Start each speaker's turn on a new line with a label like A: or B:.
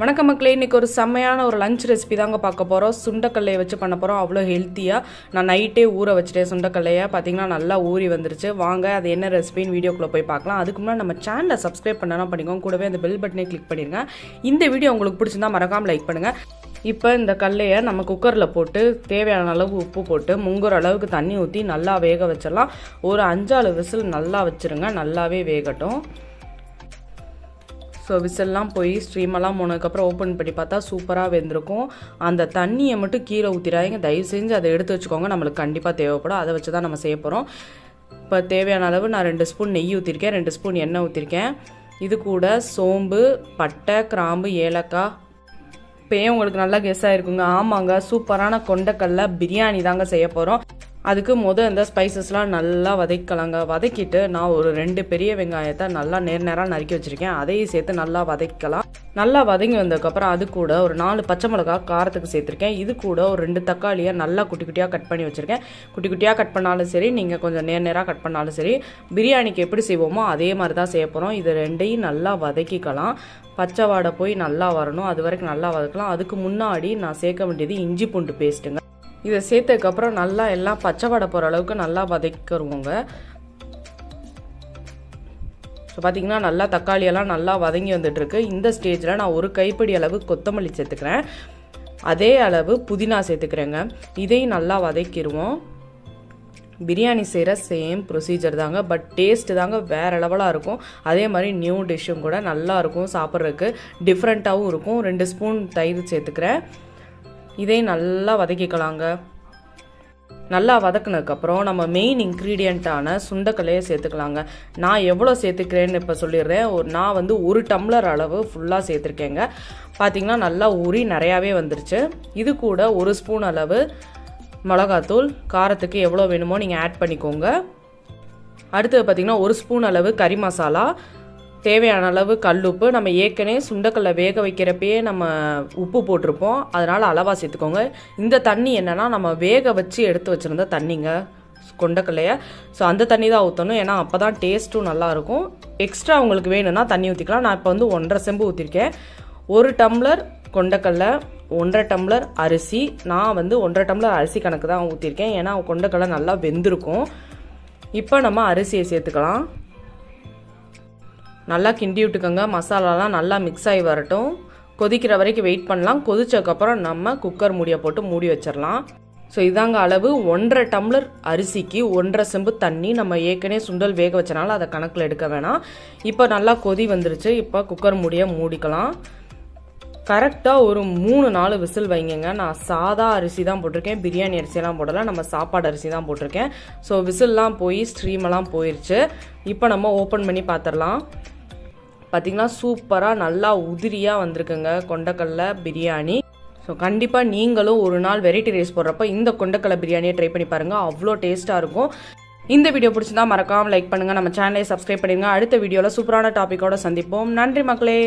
A: வணக்கம் மக்களே இன்றைக்கி ஒரு செம்மையான ஒரு லஞ்ச் ரெசிபி தாங்க பார்க்க போகிறோம் சுண்டக்கல்லையை வச்சு பண்ண போகிறோம் அவ்வளோ ஹெல்த்தியாக நான் நைட்டே ஊற வச்சுட்டேன் சுண்டக்கல்லையை. பார்த்தீங்கன்னா நல்லா ஊறி வந்துருச்சு. வாங்க அது என்ன ரெசிபின்னு வீடியோக்குள்ளே போய் பார்க்கலாம். அதுக்கு முன்னாடி நம்ம சேனலை சப்ஸ்கிரைப் பண்ணனா பண்ணிக்கோங்க. கூடவே அந்த பெல் பட்டனே கிளிக் பண்ணிடுங்க இந்த வீடியோ உங்களுக்கு பிடிச்சிருந்தா மறக்காமல் லைக் பண்ணுங்கள் இப்போ இந்த கல்லையை நம்ம குக்கரில் போட்டு தேவையான அளவு உப்பு போட்டு முங்குற அளவுக்கு தண்ணி ஊற்றி நல்லா வேக வச்சிடலாம். ஒரு அஞ்சாறு விசில் நல்லா வச்சுருங்க. நல்லாவே வேகட்டும். ஸோ விசில்லாம் போய் ஸ்ட்ரீமெல்லாம் போனதுக்கப்புறம் ஓப்பன் பண்ணி பார்த்தா சூப்பராக வெந்திருக்கும். அந்த தண்ணியை மட்டும் கீழே ஊற்றிடாதீங்க தயவு செஞ்சு அதை எடுத்து வச்சுக்கோங்க. நம்மளுக்கு கண்டிப்பாக தேவைப்படும். அதை வச்சு தான் நம்ம செய்ய போகிறோம் இப்போ தேவையான அளவு நான் ரெண்டு ஸ்பூன் நெய் ஊற்றிருக்கேன் ரெண்டு ஸ்பூன் எண்ணெய் ஊற்றிருக்கேன் இது கூட சோம்பு பட்டை கிராம்பு ஏலக்காய். இப்போயே உங்களுக்கு நல்லா கெஸ் ஆகிருக்குங்க ஆமாங்க சூப்பரான கொண்டக்கல்ல பிரியாணி தாங்க செய்ய போகிறோம் அதுக்கு முத இந்த ஸ்பைசஸ்லாம் நல்லா வதக்கலாங்க. வதக்கிட்டு நான் ஒரு ரெண்டு பெரிய வெங்காயத்தை நல்லா நேர் நேராக நறுக்கி வச்சுருக்கேன். அதையும் சேர்த்து நல்லா வதக்கலாம். நல்லா வதங்கி வந்ததுக்கப்புறம் அது கூட ஒரு நாலு பச்சை மிளகா காரத்துக்கு சேர்த்துருக்கேன். இது கூட ஒரு ரெண்டு தக்காளியை நல்லா குட்டி குட்டியாக கட் பண்ணி வச்சுருக்கேன். குட்டி குட்டியாக கட் பண்ணாலும் சரி நீங்கள் கொஞ்சம் நேர் நேராக கட் பண்ணாலும் சரி பிரியாணிக்கு எப்படி செய்வோமோ அதே மாதிரி தான் செய்ய போகிறோம் இது ரெண்டையும் நல்லா வதக்கிக்கலாம். பச்சை வாடை போய் நல்லா வரணும். அது வரைக்கும் நல்லா வதக்கலாம். அதுக்கு முன்னாடி நான் சேர்க்க வேண்டியது இஞ்சி பூண்டு பேஸ்ட்டுங்க இதை சேர்த்ததுக்கப்புறம் நல்லா எல்லாம் பச்சை வடை போகிற அளவுக்கு நல்லா வதக்கிடுவோங்க ஸோ பார்த்தீங்கன்னா நல்லா தக்காளியெல்லாம் நல்லா வதங்கி வந்துட்டுருக்கு. இந்த ஸ்டேஜில் நான் ஒரு கைப்பிடி அளவு கொத்தமல்லி சேர்த்துக்கிறேன். அதே அளவு புதினா சேர்த்துக்கிறேங்க. இதையும் நல்லா வதக்கிடுவோம் பிரியாணி செய்கிற சேம் ப்ரொசீஜர் தாங்க. பட் டேஸ்ட்டு தாங்க வேறு லெவலாக இருக்கும். அதே மாதிரி நியூ டிஷ்ஷும் கூட நல்லா இருக்கும் சாப்பிட்றதுக்கு. டிஃப்ரெண்ட்டாகவும் இருக்கும். ரெண்டு ஸ்பூன் தயிர் சேர்த்துக்கிறேன். இதையும் நல்லா வதக்கிக்கலாங்க. நல்லா வதக்குனதுக்கப்புறம் நம்ம மெயின் இன்க்ரீடியண்ட்டான சுண்டக்கலையை சேர்த்துக்கலாங்க. நான் எவ்வளோ சேர்த்துக்கிறேன்னு இப்போ சொல்லிடுறேன். ஒரு நான் வந்து ஒரு டம்ளர் அளவு ஃபுல்லாக சேர்த்துருக்கேங்க. பார்த்தீங்கன்னா நல்லா உரி நிறையாவே வந்துருச்சு. இது கூட ஒரு ஸ்பூன் அளவு மிளகாத்தூள். காரத்துக்கு எவ்வளோ வேணுமோ நீங்கள் ஆட் பண்ணிக்கோங்க. அடுத்தது பார்த்திங்கன்னா ஒரு ஸ்பூன் அளவு கறி மசாலா. தேவையான அளவு கல்லுப்பு நம்ம ஏற்கனவே சுண்டக்கல்லை வேக வைக்கிறப்பயே நம்ம உப்பு போட்டிருப்போம். அதனால் அளவாக சேர்த்துக்கோங்க. இந்த தண்ணி என்னென்னா நம்ம வேக வச்சு எடுத்து வச்சுருந்த தண்ணிங்க கொண்டக்கல்லையை. ஸோ அந்த தண்ணி தான் ஊற்றணும் ஏன்னா அப்போ தான் டேஸ்ட்டும் நல்லாயிருக்கும் எக்ஸ்ட்ரா உங்களுக்கு வேணும்னா தண்ணி ஊற்றிக்கலாம் நான் இப்போ வந்து ஒன்றரை செம்பு ஊற்றிருக்கேன் ஒரு டம்ளர் கொண்டக்கல்லை ஒன்றரை டம்ளர் அரிசி. நான் வந்து ஒன்றரை டம்ளர் அரிசி கணக்கு தான் ஊற்றிருக்கேன் ஏன்னா கொண்டக்கல்லை நல்லா வெந்திருக்கும். இப்போ நம்ம அரிசியை சேர்த்துக்கலாம். நல்லா கிண்டி விட்டுக்கோங்க. மசாலாலாம் நல்லா மிக்ஸ் ஆகி வரட்டும். கொதிக்கிற வரைக்கும் வெயிட் பண்ணலாம். கொதிச்சதுக்கப்புறம் நம்ம குக்கர் மூடியை போட்டு மூடி வச்சிடலாம். ஸோ இதாங்க அளவு. ஒன்றரை டம்ளர் அரிசிக்கு ஒன்றரை செம்பு தண்ணி நம்ம ஏற்கனவே சுண்டல் வேக வச்சனால அதை கணக்கில் எடுக்க வேணாம். இப்போ நல்லா கொதி வந்துருச்சு. இப்போ குக்கர் மூடியை மூடிக்கலாம். கரெக்டாக ஒரு மூணு நாலு விசில் வைங்கங்க. நான் சாதா அரிசி தான் போட்டிருக்கேன். பிரியாணி அரிசியெல்லாம் போடலை. நம்ம சாப்பாடு அரிசி தான் போட்டிருக்கேன். ஸோ விசில்லாம் போய் ஸ்ட்ரீமெல்லாம் போயிடுச்சு இப்போ நம்ம ஓப்பன் பண்ணி பார்த்துடலாம். பார்த்திங்கன்னா சூப்பராக நல்லா உதிரியாக வந்திருக்குங்க கொண்டக்கடலை பிரியாணி. ஸோ கண்டிப்பாக நீங்களும் ஒரு நாள் வெரைட்டி ரைஸ் போடுறப்ப இந்த கொண்டக்கடலை பிரியாணியை ட்ரை பண்ணி பாருங்கள் அவ்வளோ டேஸ்ட்டாக இருக்கும். இந்த வீடியோ பிடிச்சிருந்தா மறக்காமல் லைக் பண்ணுங்கள் நம்ம சேனலை சப்ஸ்கிரைப் பண்ணிடுங்க அடுத்த வீடியோவில் சூப்பரான டாப்பிக்கோட சந்திப்போம். நன்றி மக்களே.